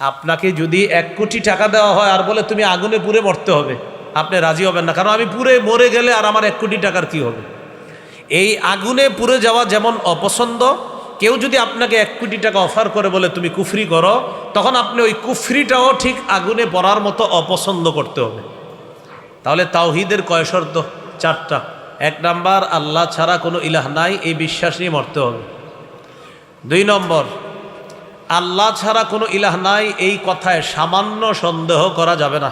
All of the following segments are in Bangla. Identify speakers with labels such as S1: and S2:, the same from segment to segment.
S1: আপনাকে যদি এক কোটি টাকা দেওয়া হয় আর বলে তুমি আগুনে পুড়ে মরতে হবে, আপনি রাজি হবেন না। কারণ আমি পুড়ে মরে গেলে আর আমার এক কোটি টাকার কি হবে? এই আগুনে পুড়ে যাওয়া যেমন অপছন্দ, কেউ যদি আপনাকে এক কোটি টাকা অফার করে বলে তুমি কুফরি করো, তখন আপনি ওই কুফরিটাও ঠিক আগুনে পড়ার মতো অপছন্দ করতে হবে। তাহলে তাওহিদের কয় শর্ত? চারটা। এক নাম্বার, আল্লাহ ছাড়া কোনো ইলাহ নাই, এই বিশ্বাস নিয়ে মরতে হবে। দুই নম্বর আল্লাহ ছাড়া কোনো ইলাহ নাই, এই কথায় সামান্য সন্দেহ করা যাবে না।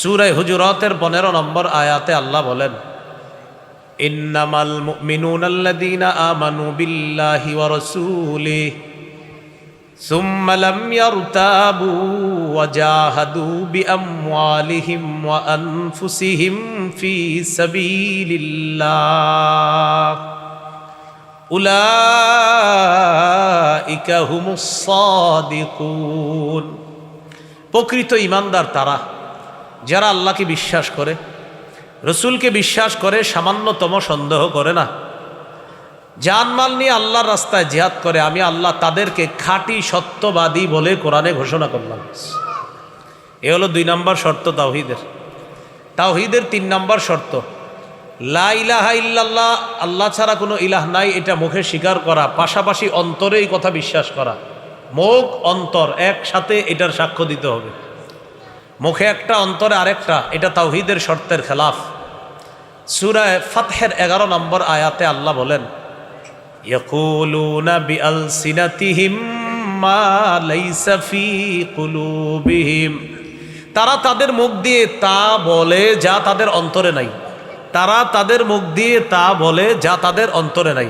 S1: সুরাই হুজুরতের পনেরো নম্বর আয়াতে আল্লাহ বলেন, ইন্নামাল মিনুনাল্লাদিনা আমানু বিল্লাহি ওয়া রাসূলি সুম্মা লাম ইয়ারতাবু ওয়া জাহাদু বিআমওয়ালিহিম ওয়া আনফুসিহিম ফি সাবিলিল্লাহ। উলা প্রকৃত ইমানদার তারা, যারা আল্লাহকে বিশ্বাস করে, রসুলকে বিশ্বাস করে, সামান্যতম সন্দেহ করে না। জানমাল নিয়ে আল্লাহর রাস্তায় জিহাদ করে, আমি আল্লাহ তাদেরকে খাঁটি সত্যবাদী বলে কোরআনে ঘোষণা করলাম। এ হলো দুই নম্বর শর্ত তাওহিদের। তাওহিদের তিন নম্বর শর্ত লা ইলাহা ইল্লাল্লাহ, আল্লাহ ছাড়া কোনো ইলাহ নাই, এটা মুখে স্বীকার করা, পাশাপাশি অন্তরে এই কথা বিশ্বাস করা। মুখ, অন্তর, একসাথে এটার সাক্ষ্য দিতে হবে। মুখে একটা, অন্তরে আরেকটা, এটা তাওহিদের শর্তের খেলাফ। সুরায় ফাতহের এগারো নম্বর আয়াতে আল্লাহ বলেন তারা তাদের মুখ দিয়ে তা বলে যা তাদের অন্তরে নাই। তারা তাদের মুখ দিয়ে তা বলে যা তাদের অন্তরে নাই।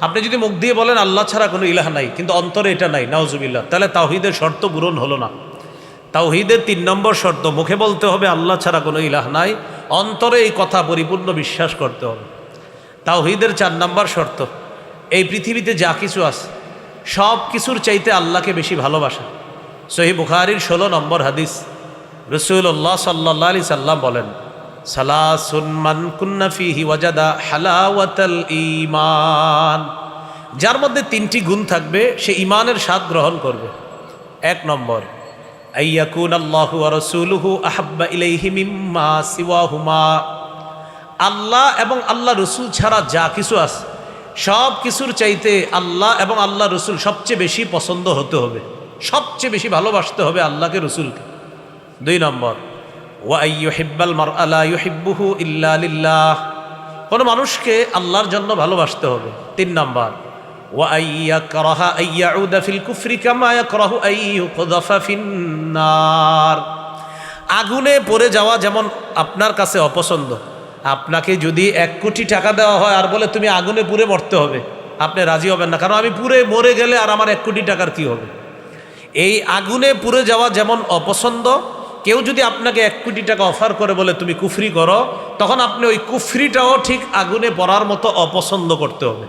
S1: আপনি যদি মুখ দিয়ে বলেন, আল্লাহ ছাড়া কোনো ইলাহ নাই, কিন্তু অন্তরে এটা নাই, নাউজুবিল্লাহ। তাহলে তাওহিদের শর্ত পূরণ হলো না। তাওহিদের তিন নম্বর শর্ত, মুখে বলতে হবে, আল্লাহ ছাড়া কোনো ইলাহ নাই, অন্তরে এই কথা পরিপূর্ণ বিশ্বাস করতে হবে। তাওহিদের চার নম্বর শর্ত, এই পৃথিবীতে যা কিছু আছে, সব কিছুর চাইতে আল্লাহকে বেশি ভালোবাসা। সহি বুখারির ষোলো নম্বর হাদিস রসুল্লাহ সাল্লাহ আলি সাল্লাম বলেন ওয়াজাদা যার মধ্যে তিনটি গুণ থাকবে, সে ইমানের স্বাদ গ্রহণ করবে। এক নম্বর আইয়াকুন মিম্মা আল্লাহ এবং আল্লাহ রসুল ছাড়া যা কিছু আছে, সব কিছুর চাইতে আল্লাহ এবং আল্লাহ রসুল সবচেয়ে বেশি পছন্দ হতে হবে। সবচেয়ে বেশি ভালোবাসতে হবে আল্লাহকে, রসুলকে। দুই নম্বর ওয়াইহিব্বাল মার আলা ইউহিব্বুহু ইল্লা লিল্লাহ। কোনো মানুষকে আল্লাহর জন্য ভালোবাসতে হবে। তিন নম্বর আগুনে পড়ে যাওয়া যেমন আপনার কাছে অপছন্দ, আপনাকে যদি এক কোটি টাকা দেওয়া হয় আর বলে তুমি আগুনে পুড়ে মরতে হবে, আপনি রাজি হবেন না। কারণ আমি পুড়ে মরে গেলে আর আমার এক কোটি টাকার কি হবে? এই আগুনে পুড়ে যাওয়া যেমন অপছন্দ কেউ যদি আপনাকে এক কোটি টাকা অফার করে বলে তুমি কুফরি করো, তখন আপনি ওই কুফরিটাও ঠিক আগুনে পড়ার মতো অপছন্দ করতে হবে।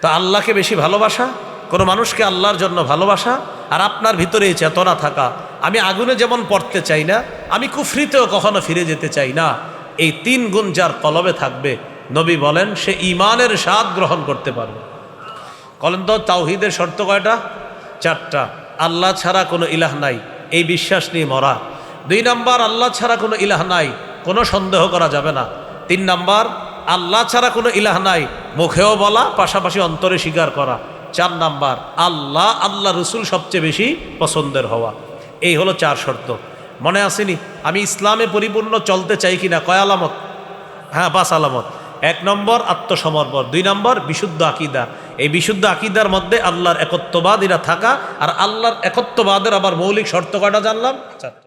S1: তো আল্লাহকে বেশি ভালোবাসা, কোনো মানুষকে আল্লাহর জন্য ভালোবাসা, আর আপনার ভিতরে এই চেতনা থাকা, আমি আগুনে যেমন পড়তে চাই না, আমি কুফরিতেও কখনো ফিরে যেতে চাই না, এই তিন গুণ যার কলবে থাকবে, নবী বলেন, সে ইমানের স্বাদ গ্রহণ করতে পারবে। কলেন তো, তাওহিদের শর্ত কয়টা? চারটা। আল্লাহ ছাড়া কোনো ইলাহ নাই, এই বিশ্বাস নিয়ে মরা। দুই নাম্বার, আল্লাহ ছাড়া কোনো ইলাহ নাই, কোনো সন্দেহ করা যাবে না। তিন নাম্বার, আল্লাহ ছাড়া কোনো ইলাহ নাই, মুখেও বলা, পাশাপাশি অন্তরে স্বীকার করা। চার নাম্বার, আল্লাহ আল্লাহ রসুল সবচেয়ে বেশি পছন্দের হওয়া। এই হলো চার শর্ত। মনে আসেনি? আমি ইসলামে পরিপূর্ণ চলতে চাই কিনা? কয় আলামত? হ্যাঁ পাঁচ আলামত। এক নম্বর, আত্মসমর্পণ। দুই নম্বর, বিশুদ্ধ আকিদা। এই বিশুদ্ধ আকিদার মধ্যে আল্লাহর একত্ববাদ এরা থাকা আর আল্লাহর একত্ববাদের আবার মৌলিক শর্ত কয়টা জানলাম?